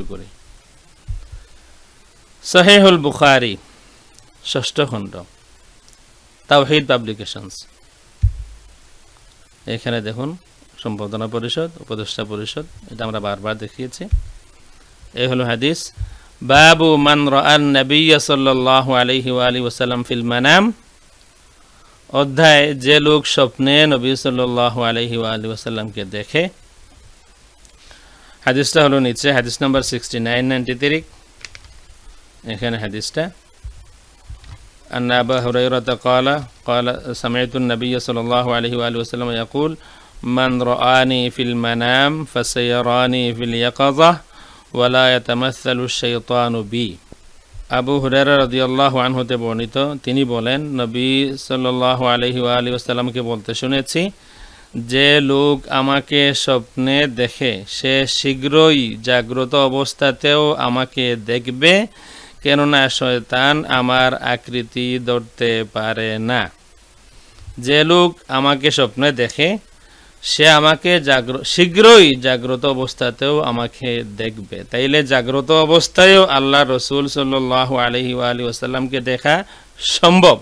শুরু সহেহুল বুখারি, ষষ্ঠ খণ্ড। তাওহিদ পাবলিকেশনস। এখানে দেখুন সম্পাদনা পরিষদ, উপদেষ্টা পরিষদ, এটা আমরা বারবার দেখিয়েছি। এই হলো হাদিস, বাবু মান রান নবিয়্য সাল্লাল্লাহু আলাইহি ওয়া আলিহি ওয়াসাল্লাম ফিল মানাম। অধ্যায়, যে লোক স্বপ্নে নবী সাল্লাল্লাহু আলাইহি ওয়া আলিহি ওয়াসাল্লামকে দেখে হাদিসটা হলো নিচে হাদিস number sixty nine ninety three এখানে হাদিসটা أن أبا هريرة قال قال سمعت النبي صلى الله عليه وآله وسلم يقول من رآني في المنام فسيراني في اليقظة ولا يتمثل الشيطان بي আবু হুরারা রদিয়াল্লাহু আনহুতে বর্ণিত তিনি বলেন নবী সাল্লাল্লাহু আলাইহি ওয়ালিহি ওয়াসাল্লামকে বলতে শুনেছি যে লোক আমাকে স্বপ্নে দেখে, সে শীঘ্রই জাগ্রত অবস্থাতেও আমাকে দেখবে, কেননা শয়তান আমার আকৃতি ধরতে পারে না। যে লোক আমাকে স্বপ্নে দেখে, সে আমাকে জাগ্র, শীঘ্রই জাগ্রত অবস্থাতেও আমাকে দেখবে। তাইলে জাগ্রত অবস্থায়ও আল্লাহ রসুল সাল্লাহ আলহি আলী ওসাল্লামকে দেখা সম্ভব।